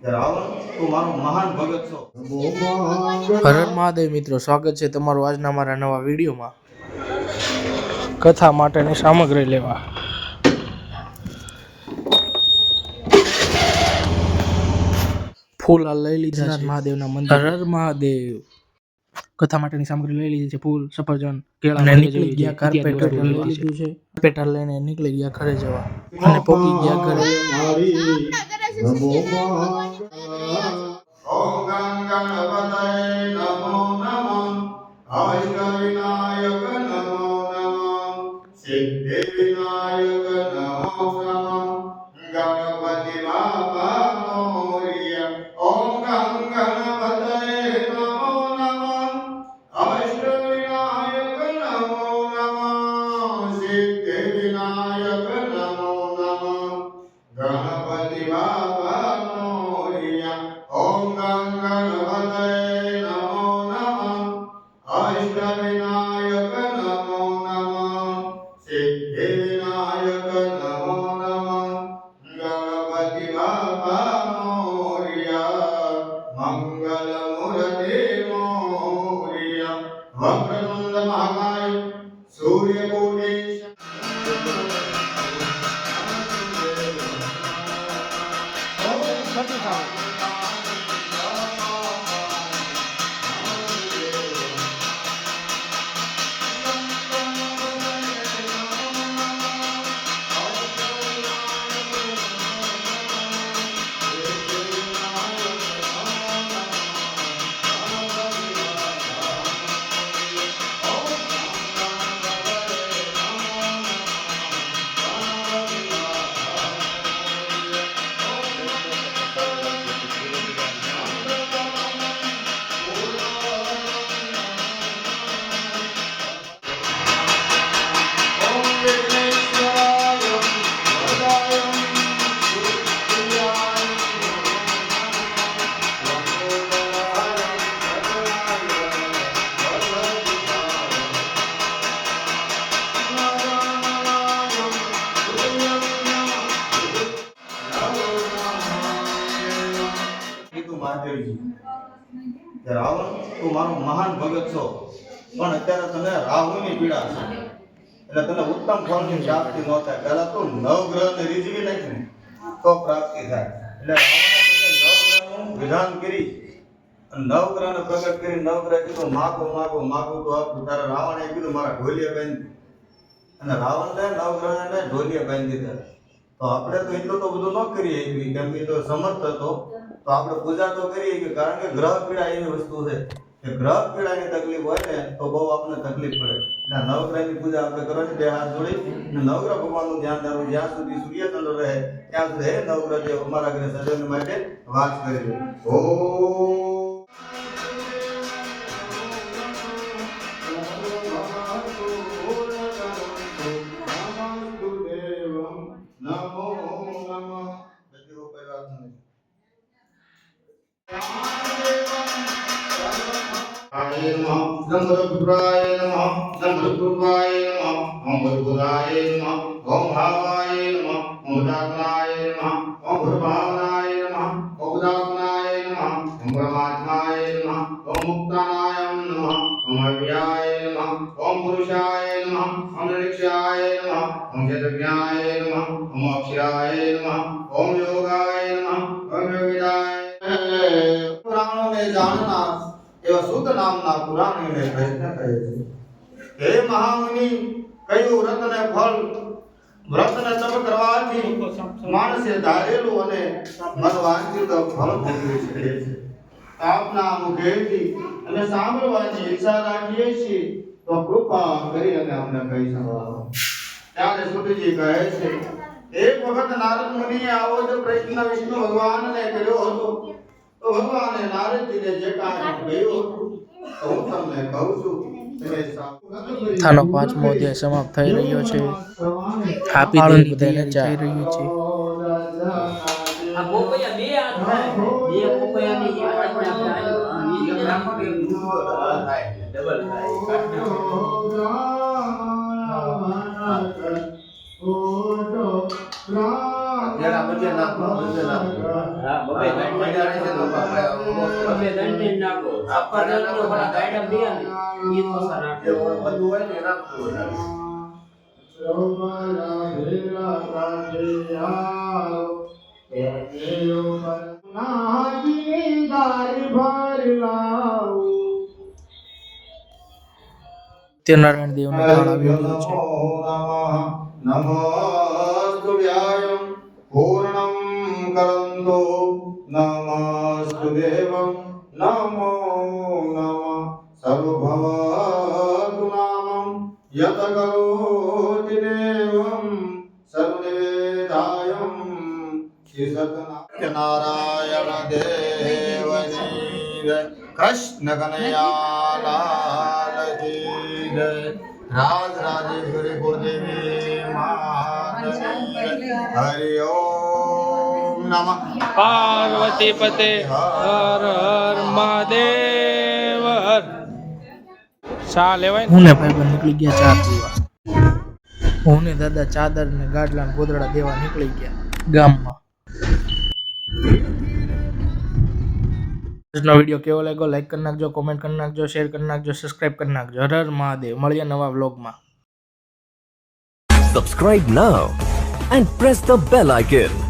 કે રાવણ તું મારો મહાન ભગત છો. હર હર મહાદેવ મિત્રો સ્વાગત છે તમારું આજના મારા નવા વિડીયોમાં. કથા માટેની સામગ્રી લેવા. ફૂલ આ લઈ લીધા છે. મહાદેવના મંદિર. હર મહાદેવ. કથા માટેની સામગ્રી લઈ લીધી છે ફૂલ સફરજન કેળા નીકળી ગયા કાર્પેટર લઈ લીધું છે. કાર્પેટર લઈને નીકળી ગયા ઘરે જવા. અને પોકી ગયા ઘરે. નમઃ સિદ્ધિ વિનાયક નમો નમઃ ગણપતિ બાપા મોર્ય ઓમ ગણ ગણપતય નમો નમઃ અષ્ટવિનાયક નમો નમઃ સિદ્ધિ વિનાયક નમો નમઃ ગણપતિ બાપા મોર્ય ઓમ મહાદેવજી રાવણ, તું મારો મહાન ભગત છો. પણ અત્યારે તને રાહુની પીડા છે. એટલે તને ઉત્તમ ફળની પ્રાપ્તિ ન થાય. પહેલા તો નવગ્રહને રીઝવી નાખ ને તો પ્રાપ્તિ થાય. એટલે નવગ્રહનું વિધાન કરી નવગ્રહને પ્રગટ કરી નવગ્રહ કીધું, માગો માગો માગો તો આપું. તારે રાવણે કીધું, મારા ઢોલિયા બાંધી અને રાવણને નવગ્રહને ઢોલિયા બાંધી દીધા તો આપણે તો એટલું તો બધું ન કરીએ. કેમ કે તો સમર્થ હતો. તો આપણે પૂજા તો કરીએ કારણ કે ગ્રહ પીડા એવી વસ્તુ છે કે ગ્રહ પીડાની તકલીફ હોય ને તો બહુ આપણને તકલીફ પડે. એટલે નવગ્રહની પૂજા આપણે કરવાની બે હાથ જોડી. અને નવગ્રહ ભગવાનનું ધ્યાન ધરવું જ્યાં સુધી સૂર્યચંદ્ર રહે, ત્યાં સુધી નવગ્રહ દેવ. અમારા ઘરે સજન માટે વાત કરી ઓમ આય નમઃ નમઃ નમઃ નમઃ ઓમ ગુરુરાય નમઃ ઓમ ભાવાય નમઃ ઓમ દાત્માય નમઃ ઓમ ગુરુભાવનાય નમઃ ઓમ દાત્માય નમઃ ઓમ પરમાત્માય નમઃ ઓમ મુક્તાય નમઃ ઓમ અવ્યાય નમઃ ઓમ પુરુષાય નમઃ ઓમ નિરીક્ષાય નમઃ ઓમ જગજ્ઞાય નમઃ ઓમ અક્ષરાય નમઃ ઓમ યોગાય નમઃ ઓમ યોગિદાય પુરાણોને જાણનાર એવા સુત નામના પુરાણીને પ્રશ્ન કહે છે. હે મહામુનિ, કયું ને ફળ વ્રત ને તપ કરવાથી માણસે ધારેલું અને મન વાંચિત ફળ ભોગવી શકે છે. આપના મુખેથી અને સાંભળવાની ઈચ્છા રાખીએ છીએ તો કૃપા કરી અને અમને કહી શકો ત્યારે સુધીજી કહે છે, એક વખત નારદ મુનિએ આવો જ પ્રશ્ન વિષ્ણુ ભગવાનને કર્યો હતો. તો ભગવાને નારદજીને જે કાંઈ કહ્યું હું તમને કહું છું થાનો પાંચમો અધ્યાય સમાપ્ત થઈ રહ્યો છે આપી દે બધાને ચાઈ રહ્યું છે આ પોપૈયા બે હાથમાં બે પોપૈયાની એક આલ્યું. એક એક ડબલ થાય. ઓ થાય. બબે દંડી સફરજન પણ ગાયડા દે ને ઈ તો નાખો. બધું હોય ને હોય. સત્યનારાયણ દેવનો છે. નમસ્તુભ્યાયમ પૂર્ણમ કરંતો નમસ્તુ દેવમ નમો નમ સર્વભવતુ નામમ યત કરોતિ દેવમ સર્વનિવેદાયમ શ્રી સત્યનારાયણ દેવની જય. કૃષ્ણ કનૈયા લાલ જય રાજ રાજેશ્વરી ગુરુદેવી માત હરિ ઓમ નમઃ પાર્વતી પતે હર હર મહાદેવ હર. ચા લેવાય હું ને ભાઈ નીકળી ગયા ચા પીવા. હું ને દાદા ચાદર ને ગાડલા ને ગોદડા દેવા નીકળી ગયા. ગામમાં. આજનો વીડિયો કેવો લાગ્યો? લાઈક કરી નાખજો કોમેન્ટ કરી નાખજો શેર કરી નાખજો સબસ્ક્રાઇબ કરી નાખજો. હર હર મહાદેવ. મળીએ નવા વ્લોગમાં Subscribe now and press the bell icon.